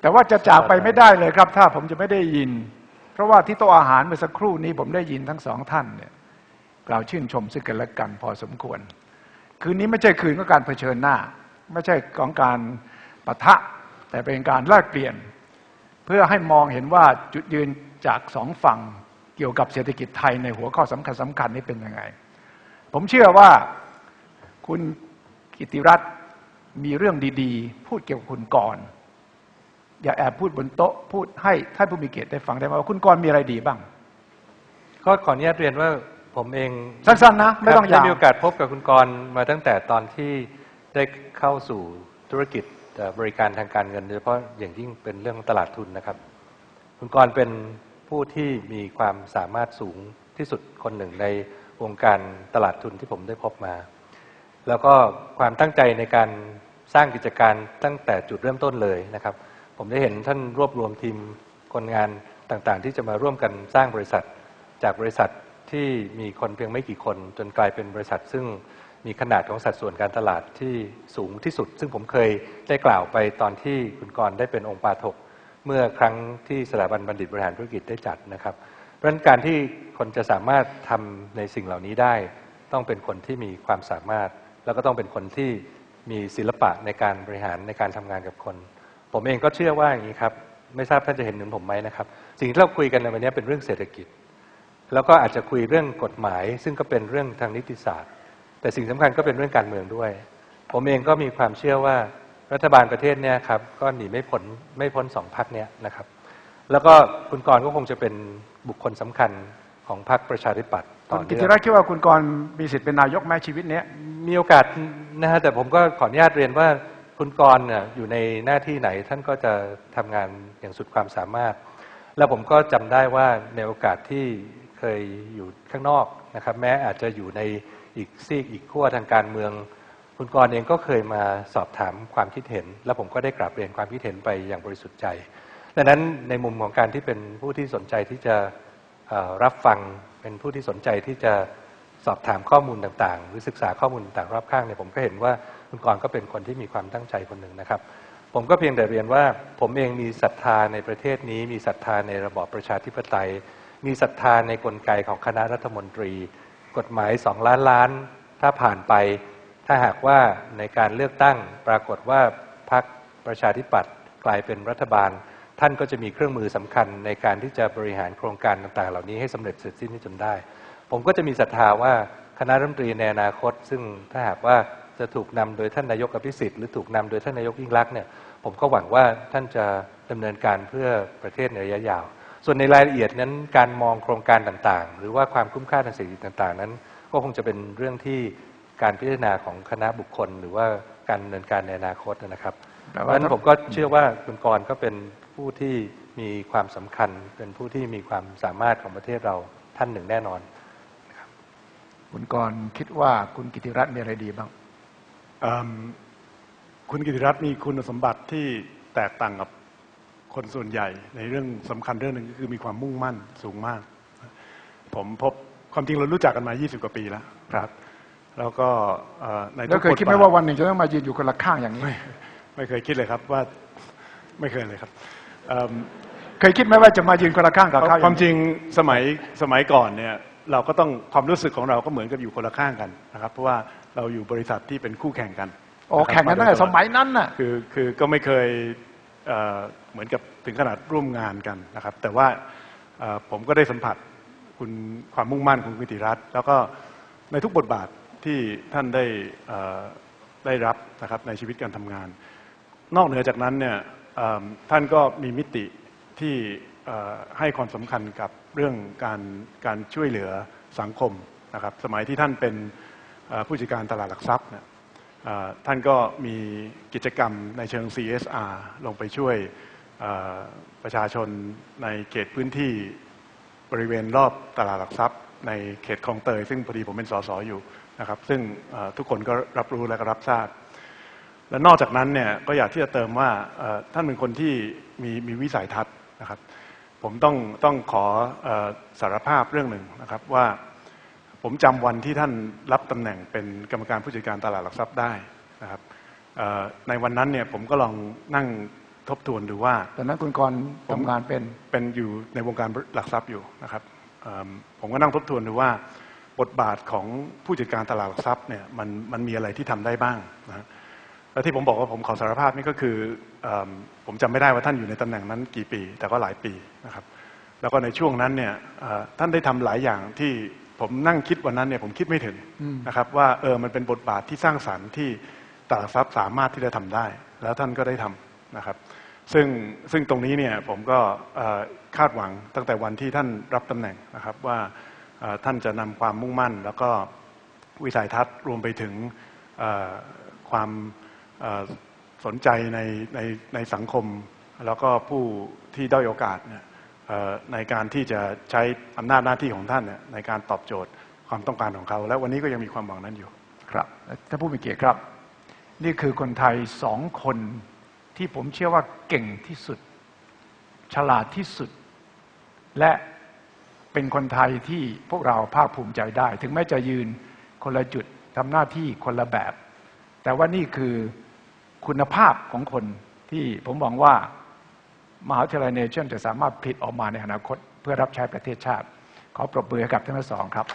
แต่ว่าจะจากไปไม่ได้เลยครับ ถ้าผมจะไม่ได้ยิน เพราะว่าที่โต๊ะอาหารเมื่อสักครู่นี้ผมได้ยินทั้งสองท่านเนี่ยกล่าวชื่นชมซึ่งกันและกันพอสมควร คืนนี้ไม่ใช่คืนของการเผชิญหน้า ไม่ใช่ของการปะทะ แต่เป็นการแลกเปลี่ยน เพื่อให้มองเห็นว่าจุดยืนจากสองฝั่งเกี่ยวกับเศรษฐกิจไทยในหัวข้อสำคัญสำคัญนี้เป็นยังไง ผมเชื่อว่าคุณกิติรัตน์มีเรื่องดี ๆ พูดเกี่ยวกับคุณกรณ์ อย่าแอบพูดบนโต๊ะพูดให้ท่านผู้มีเกียรติได้ฟังได้ไหมว่าคุณกรณ์มีอะไรดีบ้าง ก็ขออนุญาตเรียนว่าผมเองสั้นๆนะ ไม่ต้องครับยาวได้มีโอกาสพบกับคุณกรณ์มาตั้งแต่ตอนที่ได้เข้าสู่ธุรกิจเอ่อบริการทางการเงินโดยเฉพาะอย่างยิ่งเป็นเรื่องตลาดทุนนะครับ คุณกรณ์เป็นผู้ที่มีความสามารถสูงที่สุดคนหนึ่งในวงการตลาดทุนที่ผมได้พบมา แล้วก็ความตั้งใจในการสร้างกิจการตั้งแต่จุดเริ่มต้นเลยนะครับ ผมได้เห็นท่านรวบรวมทีมคนงานต่างๆ ที่จะมาร่วมกันสร้างบริษัท จากบริษัทที่มีคนเพียงไม่กี่คน จนกลายเป็นบริษัท ซึ่งมีขนาดของสัดส่วนการตลาดที่สูงที่สุด ซึ่งผมเคยได้กล่าวไปตอนที่คุณกรได้เป็นองค์ปาถกเมื่อครั้งที่สถาบันบัณฑิตบริหารธุรกิจได้จัดนะครับ เพราะฉะนั้นการที่คนจะสามารถทำในสิ่งเหล่านี้ได้ ต้องเป็นคนที่มีความสามารถ แล้วก็ต้องเป็นคนที่มีศิลปะในการบริหารในการทำงานกับคน ผมเองก็เชื่อว่าอย่างนี้ครับ ไม่ทราบท่านจะเห็นเหมือนผมไหมนะครับ สิ่งที่เราคุยกันในวันนี้เป็นเรื่องเศรษฐกิจ แล้วก็อาจจะคุยเรื่องกฎหมาย ซึ่งก็เป็นเรื่องทางนิติศาสตร์ แต่สิ่งสำคัญก็เป็นเรื่องการเมืองด้วย ผมเองก็มีความเชื่อว่ารัฐบาลประเทศเนี่ยครับก็หนีไม่พ้นไม่พ้นสองพักเนี้ยนะครับ แล้วก็คุณกรณ์ก็คงจะเป็นบุคคลสำคัญของพรรคประชาธิปัตย์ต่คุอณกิเนื่ติองรัตน์คิดว่าคุณกรณ์มีสิทธิ์เป็นนายกแม้ชีวิตเนี้ยมีโอกาสนะฮะแต่ผมก็ขออนุญาตเรียนว่า คุณกรเนี่ยอยู่ในหน้าที่ไหนท่านก็จะทำงานอย่างสุดความสามารถ แล้วผมก็จำได้ว่าในโอกาสที่เคยอยู่ข้างนอกนะครับ แม้อาจจะอยู่ในอีกซีกอีกขั้วทางการเมือง คุณกรเองก็เคยมาสอบถามความคิดเห็น แล้วผมก็ได้กราบเรียนความคิดเห็นไปอย่างบริสุทธิ์ใจดังนั้นในมุมของการที่เป็นผู้ที่สนใจที่จะรับฟังเป็นผู้ที่สนใจที่จะ สอบถามข้อมูลต่างๆ หรือศึกษาข้อมูลต่างๆรอบข้างเนี่ยผมก็เห็นว่าคุณกรก็เป็นคนที่มีความตั้งใจคนหนึ่งนะครับ ผมก็เพียงแต่เรียนว่า ผมเองมีศรัทธาในประเทศนี้ มีศรัทธาในระบอบประชาธิปไตย มีศรัทธาในกลไกของคณะรัฐมนตรี กฎหมายสองล้านล้าน ถ้าผ่านไป ถ้าหากว่าในการเลือกตั้งปรากฏว่าพรรคประชาธิปัตย์กลายเป็นรัฐบาล ท่านก็จะมีเครื่องมือสำคัญในการที่จะบริหารโครงการต่างๆ เหล่านี้ให้สำเร็จเสร็จสิ้นจนได้ ผมก็จะมีศรัทธาว่าคณะรัฐมนตรีในอนาคต ซึ่งถ้าหากว่าจะถูกนำโดยท่านนายกอภิสิทธิ์หรือถูกนำโดยท่านนายกยิ่งรักษณ์เนี่ยผมก็หวังว่าท่านจะดำเนินการเพื่อประเทศในระยะยาว ส่วนในรายละเอียดนั้นการมองโครงการต่างๆ หรือว่าความคุ้มค่าทางเศรษฐกิจต่างๆ นั้น ก็คงจะเป็นเรื่องที่การพิจารณาของคณะบุคคล หรือว่าการดำเนินการในอนาคตนะครับแต่เพว่าราะฉะนั้นผมก็เชื่อว่าคุณกรณ์ก็เป็นผู้ที่มีความสำคัญ เป็นผู้ที่มีความสามารถของประเทศเราท่านหนึ่งแน่นอน คุณกรณ์คิดว่าคุณกิติรัตน์มีอะไรดีบ้างอืมคุณกิติรัตน์มีคุณสมบัติที่แตกต่างกับคนส่วนใหญ่ ในเรื่องสำคัญเรื่องหนึ่งก็คือมีความมุ่งมั่นสูงมาก ผมพบความจริงเรารู้จักกันมา 20 กว่าปีแล้วครับ แล้วก็เอ่อในแล้วเคยคิดไหมบทบทว่าวันหนึ่งจะต้องมายืนอยู่คนละข้างอย่างนี้ ไม่ไม่เคยคิดเลยครับว่าไม่เคยเลยครับเอิ่มเคยคิดไหมว่าจะมายืนคนละข้างกับเขาความจริงสมัยสมัยก่อนเนี่ย เราก็ต้องความรู้สึกของเราก็เหมือนกับอยู่คนละข้างกันนะครับ เพราะว่าเราอยู่บริษัทที่เป็นคู่แข่งกันโอ้แข่งกันตั้งแต่สมัยนั้นน่ะคือคือก็ไม่เคยเอ่อเหมือนกับถึงขนาดร่วมงานกันนะครับ แต่ว่าเอ่อผมก็ได้สัมผัสคุณความมุ่งมั่นของคุณกิติรัตน์แล้วก็ในทุกบทบาทที่ท่านได้เอ่อได้รับนะครับในชีวิตการทำงาน นอกเหนือจากนั้นเนี่ยเอิ่มท่านก็มีมิติที่เอ่อ ให้ความสำคัญกับเรื่องการการช่วยเหลือสังคมนะครับ สมัยที่ท่านเป็นผู้จัดการตลาดหลักทรัพย์นี่ยเอ่อท่านก็มีกิจกรรมในเชิง CSR ลงไปช่วยประชาชนในเขตพื้นที่บริเวณรอบตลาดหลักทรัพย์ ในเขตคลองเตย ซึ่งพอดีผมเป็นสสอยู่นะครับ ซึ่งทุกคนก็รับรู้และก็รับทราบ และนอกจากนั้นเนี่ยก็อยากที่จะเติมว่าท่านเป็นคนที่มีมีวิสัยทัศน์นะครับ ผมต้องต้องขอเออสารภาพเรื่องหนึ่งนะครับว่าผมจำวันที่ท่านรับตำแหน่งเป็นกรรมการผู้จัดการตลาดหลักทรัพย์ได้นะครับเอ่อในวันนั้นเนี่ยผมก็ลองนั่งทบทวนดูว่าตอนนั้นคุณกรณ์ทำงานเป็นเป็นอยู่ในวงการหลักทรัพย์อยู่นะครับเอิ่มผมก็นั่งทบทวนดูว่า บทบาทของผู้จัดการตลาดหลักทรัพย์เนี่ยมันมันมีอะไรที่ทำได้บ้างนะฮะ แล้วที่ผมบอกว่าผมขอสารภาพนี่ก็คือเอมผมจำไม่ได้ว่าท่านอยู่ในตำแหน่งนั้นกี่ปี แต่ก็หลายปีนะครับ แล้วก็ในช่วงนั้นเนี่ยเอ่อท่านได้ทำหลายอย่างที่ผมนั่งคิดวันนั้นเนี่ยผมคิดไม่ถึงอืมนะครับ ว่าเออมันเป็นบทบาทที่สร้างสรรค์ที่ตลาดหลักทรัพย์สามารถที่จะทำได้ แล้วท่านก็ได้ทำนะครับ ซึ่งซึ่งตรงนี้เนี่ยผมก็เอ่อคาดหวังตั้งแต่วันที่ท่านรับตำแหน่งนะครับว่าเอ่อท่านจะนำความมุ่งมั่น แล้วก็วิสัยทัศน์รวมไปถึงเอ่อความเอ่อ สนใจในในในสังคม แล้วก็ผู้ที่ด้อยโอกาสเนี่ยในการที่จะใช้อำนาจหน้าที่ของท่านเนี่ยในการตอบโจทย์ความต้องการของเขา และวันนี้ก็ยังมีความหวังนั้นอยู่ครับถ้านผู้มีเกียรติครับ นี่คือคนไทยสองคนที่ผมเชื่อว่าเก่งที่สุด ฉลาดที่สุด และเป็นคนไทยที่พวกเราภาคภูมิใจได้ ถึงแม้จะยืนคนละจุดทำหน้าที่คนละแบบ แต่ว่านี่คือ คุณภาพของคนที่ผมหวังว่ามหาวิทยาลัยเนชั่นจะสามารถผลิตออกมาในอนาคต เพื่อรับใช้ประเทศชาติ ขอปรบมือให้กับทั้งสองครับ